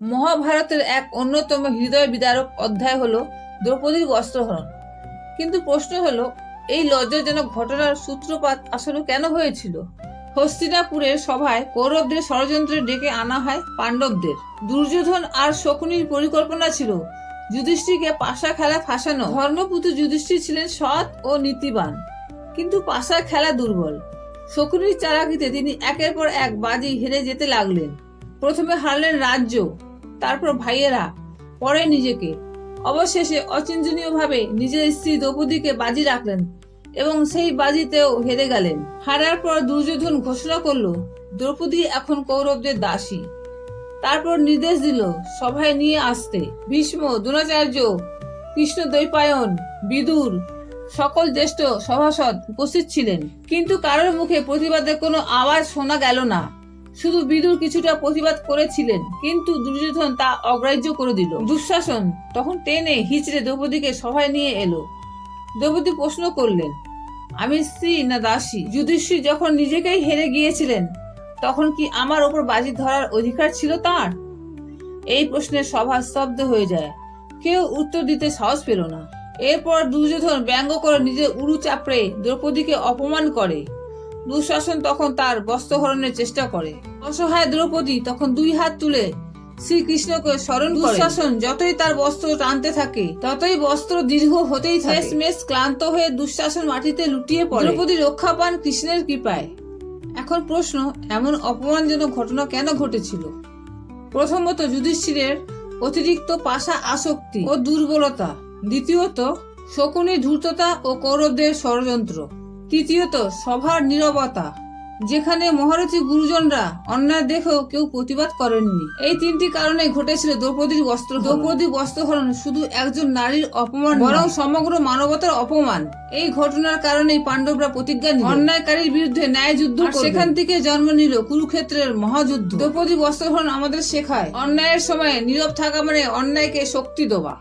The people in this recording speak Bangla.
মহাভারতের এক অন্যতম হৃদয় বিদারক অধ্যায় হলো দ্রৌপদীর বস্ত্রহরণ। কিন্তু প্রশ্ন হলো, এই লজ্জাজনক ঘটনার সূত্রপাত আসলে কেন হয়েছিল? হস্তিনাপুরের সভায় কৌরবদের ষড়যন্ত্রে ডেকে আনা হয় পাণ্ডবদের। দুর্যোধন আর শকুনির পরিকল্পনা ছিল যুধিষ্ঠিরকে পাশা খেলা ফাঁসানো। ধর্মপুত্র যুধিষ্ঠির ছিলেন সৎ ও নীতিবান, কিন্তু পাশা খেলা দুর্বল। শকুনির চালাকিতে তিনি একের পর এক বাজি হেরে যেতে লাগলেন। প্রথমে হারলেন রাজ্য তারপর ভাইয়েরা পরে নিজেকে। অবশেষে অচিন্তনীয়ভাবে নিজের স্ত্রী দ্রৌপদীকে বাজি রাখলেন এবং সেই বাজিতেও হেরে গেলেন। হারার পর দুর্যোধন ঘোষণা করল, দ্রৌপদী এখন কৌরবদের দাসী। তারপর নির্দেশ দিল সভায় নিয়ে আসতে। ভীষ্ম, দ্রোণাচার্য কৃষ্ণ দ্বৈপায়ন বিদুর সকল জ্যেষ্ঠ সভাসদ উপস্থিত ছিলেন। কিন্তু কারোর মুখে প্রতিবাদের কোনো আওয়াজ শোনা গেল না। শুধু বিদুর কিছুটা প্রতিবাদ করেছিলেন, কিন্তু দুর্যোধন তা অগ্রাহ্য করে দিল। দুঃশাসন! তখন টেনে হিচড়ে দ্রৌপদীকে সভায় নিয়ে এলো। দ্রৌপদী প্রশ্ন করলেন, আমি স্ত্রী না দাসী? যুধিষ্ঠির যখন নিজেকেই হেরে গিয়েছিলেন, তখন কি আমার ওপর বাজি ধরার অধিকার ছিল তার? এই প্রশ্নে সভা স্তব্ধ হয়ে যায়। কেউ উত্তর দিতে সাহস পেল না। এরপর দুর্যোধন ব্যঙ্গ করে নিজের উড়ু চাপড়ে দ্রৌপদীকে অপমান করে। দুঃশাসন তখন তার বস্ত্রহরণের চেষ্টা করে। অসহায় দ্রৌপদী তখন দুই হাত তুলে শ্রীকৃষ্ণকে স্মরণ দুঃশাসন যতই তার বস্ত্র টানতে থাকে, ততই বস্ত্র দীর্ঘ হতেই থাকে। ক্লান্ত হয়ে দুঃশাসন মাটিতে লুটিয়ে পড়ে। দ্রৌপদী রক্ষা পান কৃষ্ণের কৃপায়। এখন প্রশ্ন, এমন অপমানজনক ঘটনা কেন ঘটেছিল? প্রথমত যুধিষ্ঠিরের অতিরিক্ত পাশা আসক্তি ও দুর্বলতা। দ্বিতীয়ত, শকুনি ধূর্ততা ও কৌরবদের ষড়যন্ত্র। তৃতীয়ত সভার নীরবতা। যেখানে মহারথী গুরুজনরা অন্যায় দেখেও কেউ প্রতিবাদ করেননি। এই তিনটি কারণে ঘটেছিল দ্রৌপদীর বস্ত্র দ্রৌপদী বস্ত্রহরণ শুধু একজন নারীর অপমান বরং সমগ্র মানবতার অপমান। এই ঘটনার কারণেই পাণ্ডবরা প্রতিজ্ঞা নিল। অন্যায়কারীর বিরুদ্ধে ন্যায় যুদ্ধ সেখান থেকে জন্ম নিল কুরুক্ষেত্রের মহাযুদ্ধ। দ্রৌপদী বস্ত্রহরণ আমাদের শেখায়। অন্যায়ের সময় নীরব থাকা মানে অন্যায়কে শক্তি দেওয়া।